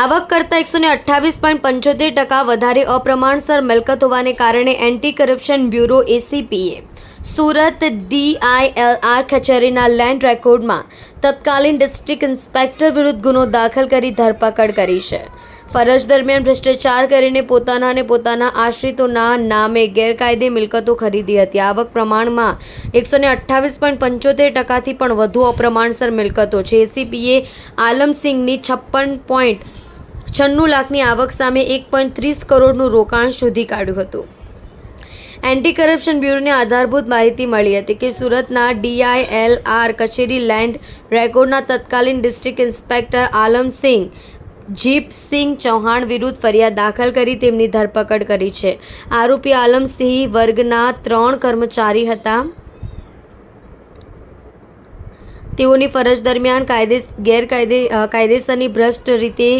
આવક કરતાં એકસો ને અઠ્ઠાવીસ પોઈન્ટ પંચોતેર ટકા વધારે અપ્રમાણસર મિલકત હોવાને કારણે એન્ટી કરપ્શન બ્યુરો એસીપીએ સુરત ડીઆઈએલઆર કચેરીના લેન્ડ રેકોર્ડમાં તત્કાલીન ડિસ્ટ્રિક્ટ ઇન્સ્પેક્ટર વિરુદ્ધ ગુનો દાખલ કરી ધરપકડ કરી છે. ફરજ દરમિયાન ભ્રષ્ટાચાર કરીને પોતાના અને પોતાના આશ્રિતોના નામે ગેરકાયદે મિલકતો ખરીદી હતી. આવક પ્રમાણમાં એકસો ને અઠ્ઠાવીસ પોઈન્ટ પંચોતેર ટકાથી પણ વધુ અપ્રમાણસર મિલકતો છે. એસીપીએ આલમસિંહની છપ્પન પોઈન્ટ છન્નું લાખની આવક સામે એક પોઈન્ટ ત્રીસ કરોડનું રોકાણ શોધી કાઢ્યું હતું. એન્ટી કરપ્શન બ્યુરોને આધારભૂત માહિતી મળી હતી કે સુરતના ડીઆઈએલઆર કચેરી લેન્ડ રેકોર્ડના તત્કાલીન ડિસ્ટ્રિક્ટ ઇન્સ્પેક્ટર આલમસિંહ જીપસિંહ ચૌહાણ વિરુદ્ધ ફરિયાદ દાખલ કરી તેમની ધરપકડ કરી છે. આરોપી આલમસિંહ વર્ગના ત્રણ કર્મચારી હતા. તેઓની ફરજ દરમિયાન કાયદે ગેરકાયદે કાયદેસરની ભ્રષ્ટ રીતે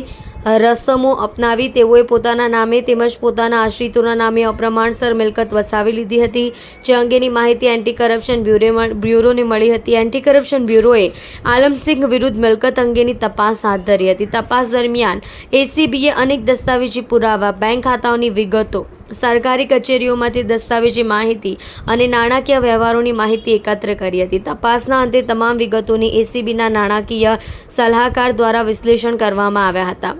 રસમો અપનાવી તેઓએ પોતાના નામે તેમજ પોતાના આશ્રિતોના નામે અપ્રમાણસર મિલકત વસાવી લીધી હતી. જે અંગેની માહિતી એન્ટી કરપ્શન બ્યુરો બ્યુરોને મળી હતી. એન્ટી કરપ્શન બ્યુરોએ આલમસિંહ વિરુદ્ધ મિલકત અંગેની તપાસ હાથ ધરી હતી. તપાસ દરમિયાન એસીબીએ અનેક દસ્તાવેજી પુરાવા, બેંક ખાતાઓની વિગતો, સરકારી કચેરીઓમાંથી દસ્તાવેજી માહિતી અને નાણાકીય વ્યવહારોની માહિતી એકત્ર કરી હતી. તપાસના અંતે તમામ વિગતોની એસીબીના નાણાકીય સલાહકાર દ્વારા વિશ્લેષણ કરવામાં આવ્યા હતા.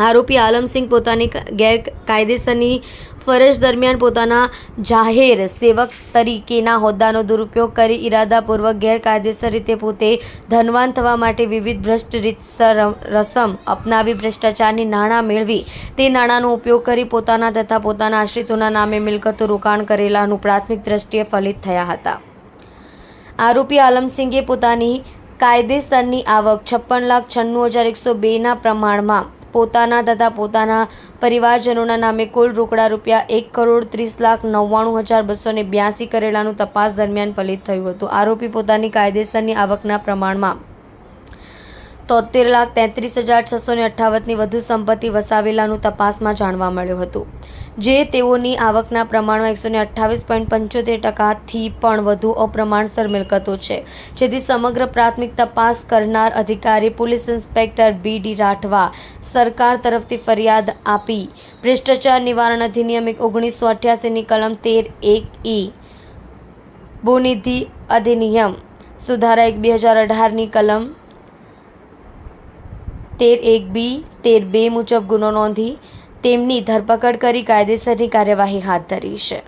આરોપી આલમસિંહ પોતાની ગેરકાયદેસરની ફરજ દરમિયાન પોતાના જાહેર સેવક તરીકેના હોદ્દાનો દુરુપયોગ કરી ઇરાદાપૂર્વક ગેરકાયદેસર રીતે પોતે ધનવાન થવા માટે વિવિધ ભ્રષ્ટ રીતસર રસમ અપનાવી ભ્રષ્ટાચારની નાણાં મેળવી. તે નાણાંનો ઉપયોગ કરી પોતાના તથા પોતાના આશ્રિતોના નામે મિલકતો રોકાણ કરેલાનું પ્રાથમિક દ્રષ્ટિએ ફલિત થયા હતા. આરોપી આલમસિંગે પોતાની કાયદેસરની આવક છપ્પન લાખ છન્નું હજાર એકસો બેના પ્રમાણમાં પોતાના તથા પોતાના પરિવારજનોના નામે કુલ રોકડા રૂપિયા એક કરોડ ત્રીસ લાખ નવ્વાણું હજાર બસો ને બ્યાસી કરેલાનું તપાસ દરમિયાન ફલિત થયું હતું. આરોપી પોતાની કાયદેસરની આવકના પ્રમાણમાં તોતેર લાખ તેત્રીસ હજાર છસો ને અઠ્ઠાવનની વધુ સંપત્તિ વસાવેલાનું તપાસમાં જાણવા મળ્યું હતું. જે તેઓની આવકના પ્રમાણમાં એકસો ને અઠ્ઠાવીસ પોઈન્ટ પંચોતેર ટકાથી પણ વધુ અપ્રમાણસર મિલકતો છે. જેથી સમગ્ર પ્રાથમિક તપાસ કરનાર અધિકારી, police inspector B D Rathwa સરકાર તરફથી ફરિયાદ આપી. ભ્રષ્ટાચાર નિવારણ અધિનિયમ ઓગણીસો અઠ્યાસીની કલમ તેર એક ઈ ભૂનિધિ અધિનિયમ સુધારા એક બે હજાર અઢારની કલમ તેર એક બી, તેર બે મુજબ ગુનો નોંધી તેમની ધરપકડ કરી કાયદેસરની કાર્યવાહી હાથ ધરી છે.